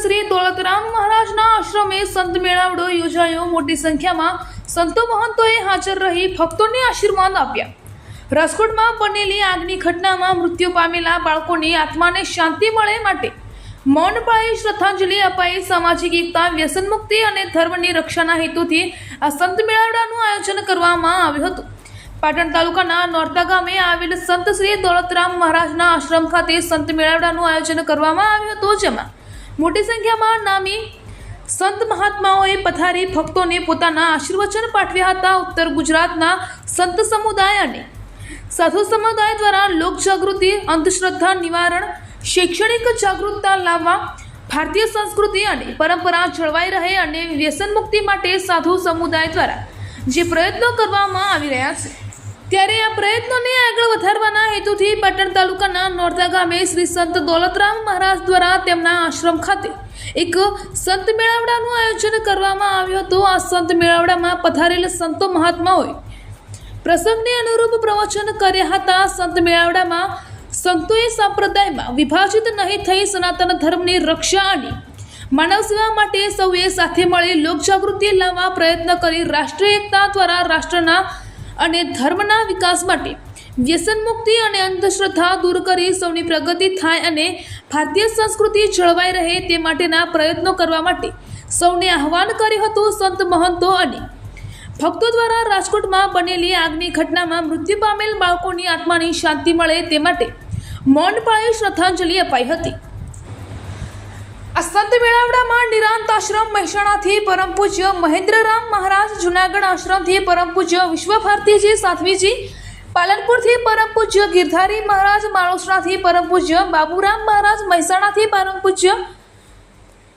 શ્રી દોલતરામ મહારાજના આશ્રમે સંત મેળાવડો યોજાયો. મોટી સંખ્યામાં સંતો મહંતોએ હાજર રહી ભક્તોને આશીર્વાદ આપ્યા. રાજકોટમાં બનેલી આગની ઘટનામાં મૃત્યુ પામેલા બાળકોની આત્માને શાંતિ મળે માટે મૌન પાળી શ્રદ્ધાંજલિ અપાઈ સામાજિક એકતા, વ્યસન મુક્તિ અને ધર્મની રક્ષાના હેતુથી આ સંત મેળાવડાનું આયોજન કરવામાં આવ્યું હતું. પાટણ તાલુકાના નોરતા ગામે આવેલ સંત શ્રી દોલતરામ મહારાજના આશ્રમ ખાતે સંત મેળાવડાનું આયોજન કરવામાં આવ્યું હતું, જેમાં મોટી સંખ્યામાં નામી સંત મહાત્માઓએ પથારી ભક્તોને પોતાના આશીર્વચન પાઠવ્યા હતા. ઉત્તર ગુજરાતના સંત સમુદાય અને સાધુ સમુદાય દ્વારા લોક જાગૃતિ, અંધશ્રદ્ધા નિવારણ, શૈક્ષણિક જાગૃતતા લાવવા, ભારતીય સંસ્કૃતિ અને પરંપરા જળવાઈ રહે અને વ્યસન મુક્તિ માટે સાધુ સમુદાય દ્વારા જે પ્રયત્નો કરવામાં આવી રહ્યા છે. ત્યારે આ પ્રયત્નોને આગળ વધારવાના હેતુથી પાટણ તાલુકાના નોરતા ગામે શ્રી સંત દોલતરામ મહારાજ દ્વારા તેમના આશ્રમ ખાતે એક સંત મેળાવડાનું આયોજન કરવામાં આવ્યું હતું. આ સંત મેળાવડામાં પધારેલ સંતો મહાત્માઓએ પ્રસંગને અનુરૂપ પ્રવચન કર્યા હતા. સંત મેળાવડામાં સંતોએ સંપ્રદાયમાં વિભાજિત નહીં થઈ સનાતન ધર્મની રક્ષા અને માનવ સેવા માટે સૌએ સાથે મળી લોકજાગૃતિ લાવવા પ્રયત્ન કરી રાષ્ટ્રીય એકતા દ્વારા રાષ્ટ્રના અને ધર્મના વિકાસ માટે વ્યસન મુક્તિ અને અંધશ્રદ્ધા દૂર કરી સૌની પ્રગતિ થાય અને ભારતીય સંસ્કૃતિ જળવાઈ રહે તે માટેના પ્રયત્નો કરવા માટે સૌને આહવાન કર્યું હતું સંત મહંતો અને ભક્તો દ્વારા રાજકોટમાં બનેલી આગની ઘટનામાં મૃત્યુ પામેલ બાળકોની આત્માની શાંતિ મળે તે માટે મૌન પાળે શ્રદ્ધાંજલિ અપાઈ હતી. સંત મેળાવડામાં નિરાંત આશ્રમ મહેસાણાથી પરમ પૂજ્ય મહેન્દ્રરામ મહારાજ જુનાગઢ આશ્રમથી પરમ પૂજ્ય વિશ્વભારતીજી સાધ્વીજી, પાલનપુરથી પરમ પૂજ્ય ગિરધારી મહારાજ, માણોસરાથી પરમ પૂજ્ય બાબુરામ મહારાજ, મહેસાણાથી પરમ પૂજ્ય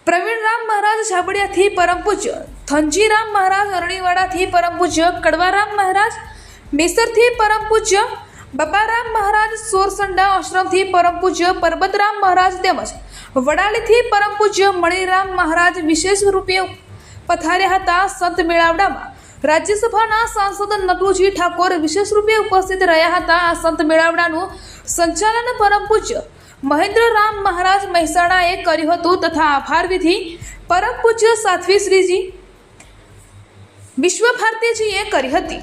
પ્રવીણરામ મહારાજ ઝાબડિયાથી પરમ પૂજ્ય ધનજીરામ મહારાજ, અરણીવાડાથી પરમ પૂજ્ય કડવારામ મહારાજ, મેસરથી પરમ પૂજ્ય બબારામ મહારાજ સોરસંડા આશ્રમથી પરમ પૂજ્ય પરબતરામ મહારાજ તેમજ વડાલીથી પરમ પૂજ્ય મણિરામ મહારાજ વિશેષ રૂપે પથાર્યા હતા સંત મેળાવડામાં. રાજ્યસભાના સાંસદ નટુજી ઠાકોર વિશેષ રૂપે ઉપસ્થિત રહ્યા હતા. આ સંત મેળાવડાનું સંચાલન પરમ પૂજ્ય મહેન્દ્ર રામ મહારાજ મહેસાણાએ કર્યું હતું તથા આભાર વિધિ પરમ પૂજ્ય સાધ્વી શ્રીજી વિશ્વ ભારતીજીએ કરી હતી.